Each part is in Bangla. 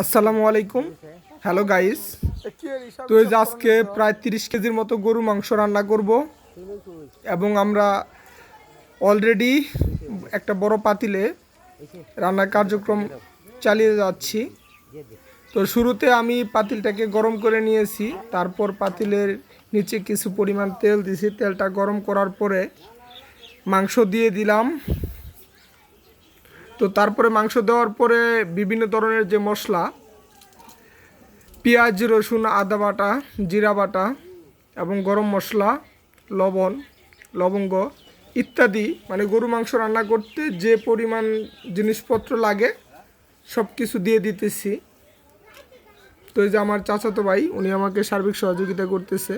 আসসালামু আলাইকুম। হ্যালো গাইস তো এই যে আজকে প্রায় তিরিশ কেজির মতো গরু মাংস রান্না করব এবং আমরা অলরেডি একটা বড় পাতিলে রান্নার কার্যক্রম চালিয়ে যাচ্ছি। তো শুরুতে আমি পাতিলটাকে গরম করে নিয়েছি, তারপর পাতিলের নিচে কিছু পরিমাণ তেল দিয়েছি। তেলটা গরম করার পরে মাংস দিয়ে দিলাম। তো তারপরে মাংস দেওয়ার পরে বিভিন্ন ধরনের যে মশলা, পেঁয়াজ, রসুন, আদা বাটা, জিরা বাটা এবং গরম মশলা, লবণ, লবঙ্গ ইত্যাদি মানে গরু মাংস রান্না করতে যে পরিমাণ জিনিসপত্র লাগে সব কিছু দিয়ে দিতেছি। তো এই যে আমার চাচাতো ভাই, উনি আমাকে সার্বিক সহযোগিতা করতেছে।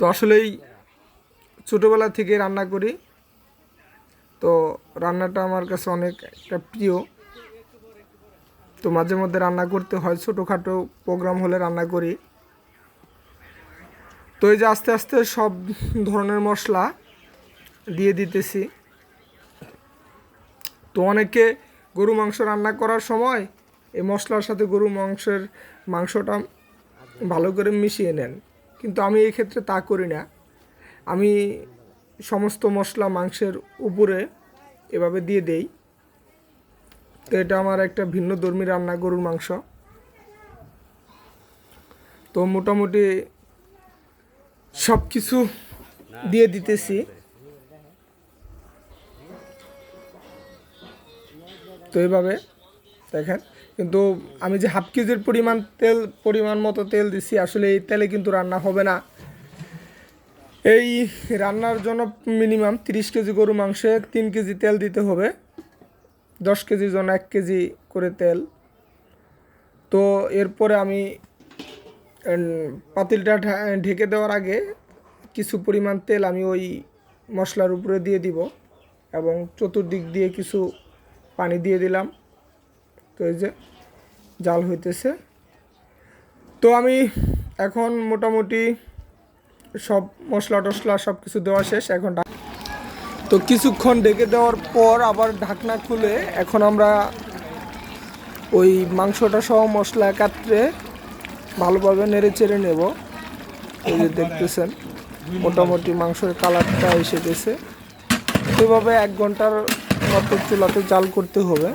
তো আসলেই ছোটোবেলা থেকে রান্না করি। তো রান্নাটা আমার কাছে অনেক একটা প্রিয়। তো মাঝে মধ্যে রান্না করতে হয়, ছোটোখাটো প্রোগ্রাম হলে রান্না করি। তো এই যে আস্তে আস্তে সব ধরনের মশলা দিয়ে দিতেছি। তো অনেকে গরু মাংস রান্না করার সময় এই মশলার সাথে গরু মাংসের মাংসটা ভালো করে মিশিয়ে নেন। কিন্তু আমি এই ক্ষেত্রে তা করি না। আমি সমস্ত মশলা মাংসের উপরে এভাবে দিয়ে দেই। তো এটা আমার একটা ভিন্ন ধর্মী রান্না, গরুর মাংস। তো মোটামুটি সব কিছু দিয়ে দিতেছি। তো এইভাবে দেখেন, কিন্তু আমি যে হাফ কেজির পরিমাণ তেল, পরিমাণ মতো তেল দিছি, আসলে এই তেলে কিন্তু রান্না হবে না। এই রান্নার জন্য মিনিমাম তিরিশ কেজি গরু মাংসে তিন কেজি তেল দিতে হবে। দশ কেজির জন্য এক কেজি করে তেল। তো এরপরে আমি পাতিলটা ঢেকে দেওয়ার আগে কিছু পরিমাণ তেল আমি ওই মশলার উপরে দিয়ে দিব এবং চতুর্দিক দিয়ে কিছু পানি দিয়ে দিলাম। তো এই যে জাল হইতেছে। তো আমি এখন মোটামুটি সব মশলা টশলা সব কিছু দেওয়া শেষ, এখন তো কিছুক্ষণ ডেকে দেওয়ার পর আবার ঢাকনা খুলে এখন আমরা ওই মাংসটা সহ মশলা একাত্রে ভালোভাবে নেড়ে চেড়ে নেব। এই যে দেখতেছেন, মোটামুটি মাংসের কালারটা এসে গেছে। এভাবে এক ঘণ্টার মতো চুলাতে জাল করতে হবে।